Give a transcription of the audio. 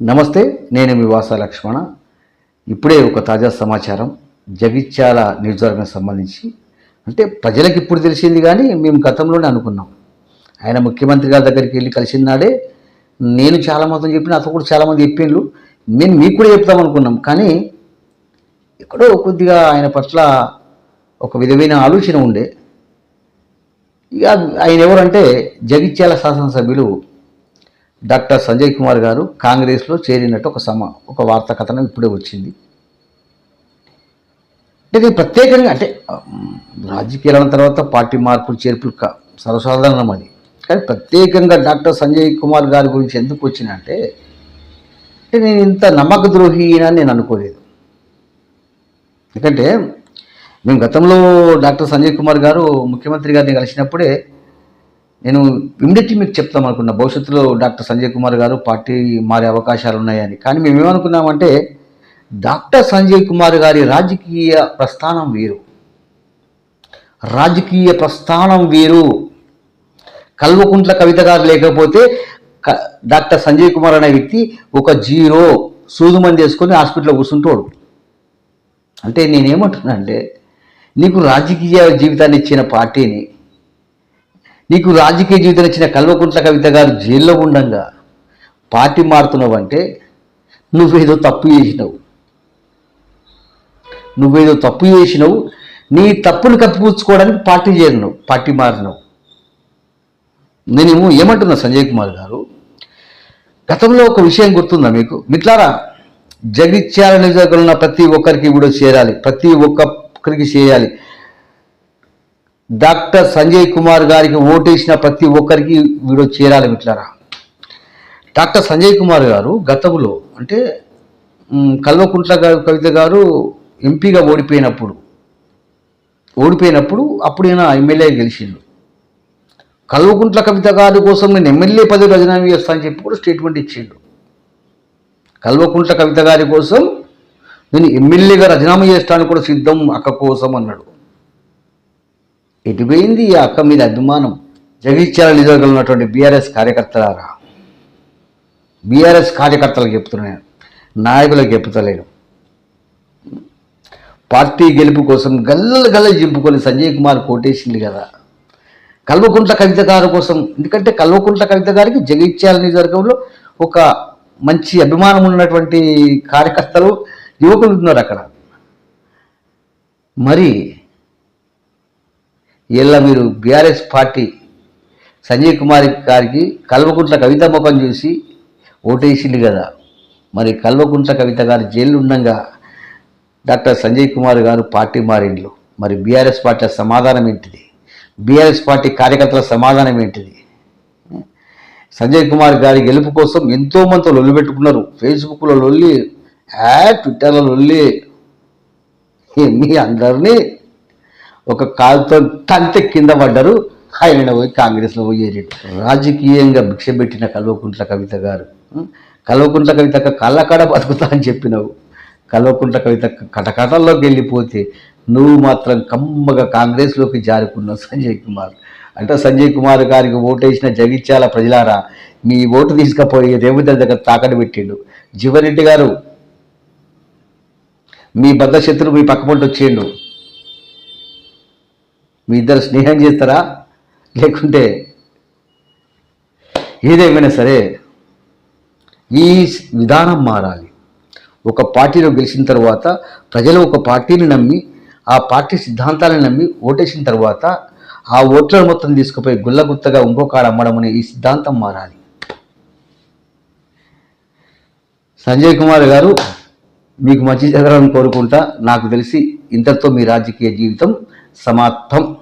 నమస్తే నేను మీ వాస లక్ష్మణ. ఇప్పుడే ఒక తాజా సమాచారం. జగిత్యాల నియోజకవర్గం సంబంధించి. అంటే ప్రజలకు ఇప్పుడు తెలిసింది కానీ మేము గతంలోనే అనుకున్నాం. ఆయన ముఖ్యమంత్రి గారి దగ్గరికి వెళ్ళి కలిసిన నాడే నేను చాలా మొత్తం చెప్పిన అతను కూడా చాలామంది చెప్పిండ్రు మేము మీకు కూడా చెప్తాం అనుకున్నాం. కానీ ఎక్కడో కొద్దిగా ఆయన పట్ల ఒక విధమైన ఆలోచన ఉండే. ఇక ఆయన ఎవరంటే జగిత్యాల శాసనసభ్యులు డాక్టర్ సంజయ్ కుమార్ గారు కాంగ్రెస్లో చేరినట్టు ఒక సమ ఒక వార్తా కథనం ఇప్పుడే వచ్చింది. అంటే ఇది ప్రత్యేకంగా అంటే రాజకీయాల తర్వాత పార్టీ మార్పులు చేర్పులు సర్వసాధారణం అది. కానీ ప్రత్యేకంగా డాక్టర్ సంజయ్ కుమార్ గారి గురించి ఎందుకు వచ్చిన అంటే అంటే నేను ఇంత నమ్మక ద్రోహి అని నేను అనుకోలేదు. ఎందుకంటే మేము గతంలో డాక్టర్ సంజయ్ కుమార్ గారు ముఖ్యమంత్రి గారిని కలిసినప్పుడే నేను ఇమ్మీడియట్లీ మీకు చెప్తాం అనుకున్నా. భవిష్యత్తులో డాక్టర్ సంజయ్ కుమార్ గారు పార్టీ మారే అవకాశాలు ఉన్నాయని. కానీ మేము ఏమనుకున్నామంటే డాక్టర్ సంజయ్ కుమార్ గారి రాజకీయ ప్రస్థానం వేరు. రాజకీయ ప్రస్థానం వేరు. కల్వకుంట్ల కవిత గారు లేకపోతే డాక్టర్ సంజయ్ కుమార్ అనే వ్యక్తి ఒక జీరో సూదుమంది వేసుకొని హాస్పిటల్లో కూర్చుంటాడు. అంటే నేనేమంటున్నా అంటే నీకు రాజకీయ జీవితాన్ని ఇచ్చిన పార్టీని నీకు రాజకీయ జీవితం ఇచ్చిన కల్వకుంట్ల కవిత గారు జైల్లో ఉండగా. పార్టీ మారుతున్నావు అంటే నువ్వేదో తప్పు చేసినావు. నువ్వేదో తప్పు చేసినావు. నీ తప్పును కప్పిపుచ్చుకోవడానికి పార్టీ చేరినావు పార్టీ మారినావు. నేనేమో ఏమంటున్నా సంజయ్ కుమార్ గారు? గతంలో ఒక విషయం గుర్తుందా మీకు? మిట్లారా? జగిత్యాల నియోజకవర్గంలో ఉన్న ప్రతి ఒక్కరికి ఇప్పుడు చేరాలి ప్రతి ఒక్కరికి చేయాలి. డాక్టర్ సంజయ్ కుమార్ గారికి ఓటేసిన ప్రతి ఒక్కరికి వీడు చేరాలి మిట్లారా డాక్టర్ సంజయ్ కుమార్ గారు గతంలో అంటే కల్వకుంట్ల గారు కవిత గారు ఎంపీగా ఓడిపోయినప్పుడు ఓడిపోయినప్పుడు అప్పుడు ఈయన ఎమ్మెల్యే గెలిచిండు. కల్వకుంట్ల కవిత గారి కోసం నేను ఎమ్మెల్యే పదవి రాజీనామా చేస్తా అని చెప్పి కూడా స్టేట్మెంట్ ఇచ్చిండు. కల్వకుంట్ల కవిత గారి కోసం నేను ఎమ్మెల్యేగా రాజీనామా చేస్తాను కూడా సిద్ధం అక్క కోసం అన్నాడు. ఎటుపోయింది ఈ అక్క మీద అభిమానం? జగిత్యాల నియోజకవర్గంలో ఉన్నటువంటి బీఆర్ఎస్ కార్యకర్తలారా? బీఆర్ఎస్ కార్యకర్తలకు చెప్తున్నాను. నాయకులకు చెప్తలేను. పార్టీ గెలుపు కోసం గల్ల గల్ల చింపుకొని సంజయ్ కుమార్ కోటేసింది కదా. కల్వకుంట్ల కవిత గారి కోసం ఎందుకంటే కల్వకుంట్ల కవిత గారికి జగిత్యాల నియోజకవర్గంలో ఒక మంచి అభిమానం ఉన్నటువంటి కార్యకర్తలు యువకులు ఉన్నారు అక్కడ. మరి ఇలా మీరు బీఆర్ఎస్ పార్టీ సంజయ్ కుమార్ గారికి కల్వకుంట్ల కవిత ముఖం చూసి ఓటేసింది కదా. మరి కల్వకుంట్ల కవిత గారు జైలు ఉండగా డాక్టర్ సంజయ్ కుమార్ గారు పార్టీ మారిండ్లు. మరి బీఆర్ఎస్ పార్టీ సమాధానం ఏంటిది? బీఆర్ఎస్ పార్టీ కార్యకర్తల సమాధానం ఏంటిది? సంజయ్ కుమార్ గారి గెలుపు కోసం ఎంతో మంది పెట్టుకున్నారు. ఫేస్బుక్లో లొల్లి ట్విట్టర్లో లొల్లి. మీ అందరినీ ఒక కాలుతో తంతె కింద పడ్డారు. ఆయన పోయి కాంగ్రెస్లో పోయి రాజకీయంగా భిక్ష పెట్టిన కల్వకుంట్ల కవిత గారు. కల్వకుంట్ల కవిత కళ్ళకాడ బతుకుతా అని చెప్పినావు. కల్వకుంట్ల కవిత కటకటల్లోకి వెళ్ళిపోతే నువ్వు మాత్రం కమ్మగా కాంగ్రెస్లోకి జారుకున్నావు సంజయ్ కుమార్. అంటే సంజయ్ కుమార్ గారికి ఓటేసిన జగిత్యాల ప్రజలారా మీ ఓటు తీసుకుపోయి రేవంత్ రెడ్డి దగ్గర తాకట్టు పెట్టిండు. జీవరెడ్డి గారు మీ బద్ద శత్రువు మీ పక్కపంట వచ్చిండు. వచ్చేయండు మీ ఇద్దరు స్నేహం చేస్తారా? లేకుంటే ఏదేమైనా సరే ఈ విధానం మారాలి. ఒక పార్టీలో గెలిచిన తర్వాత ప్రజలు ఒక పార్టీని నమ్మి ఆ పార్టీ సిద్ధాంతాలను నమ్మి ఓటేసిన తర్వాత ఆ ఓట్లను మొత్తం తీసుకుపోయి గుల్లగుత్తగా ఇంకో కాడ అమ్మడం అనే ఈ సిద్ధాంతం మారాలి. సంజయ్ కుమార్ గారు మీకు మంచి జరగాలని కోరుకుంటా. నాకు తెలిసి ఇంతటితో మీ రాజకీయ జీవితం సమాప్తం.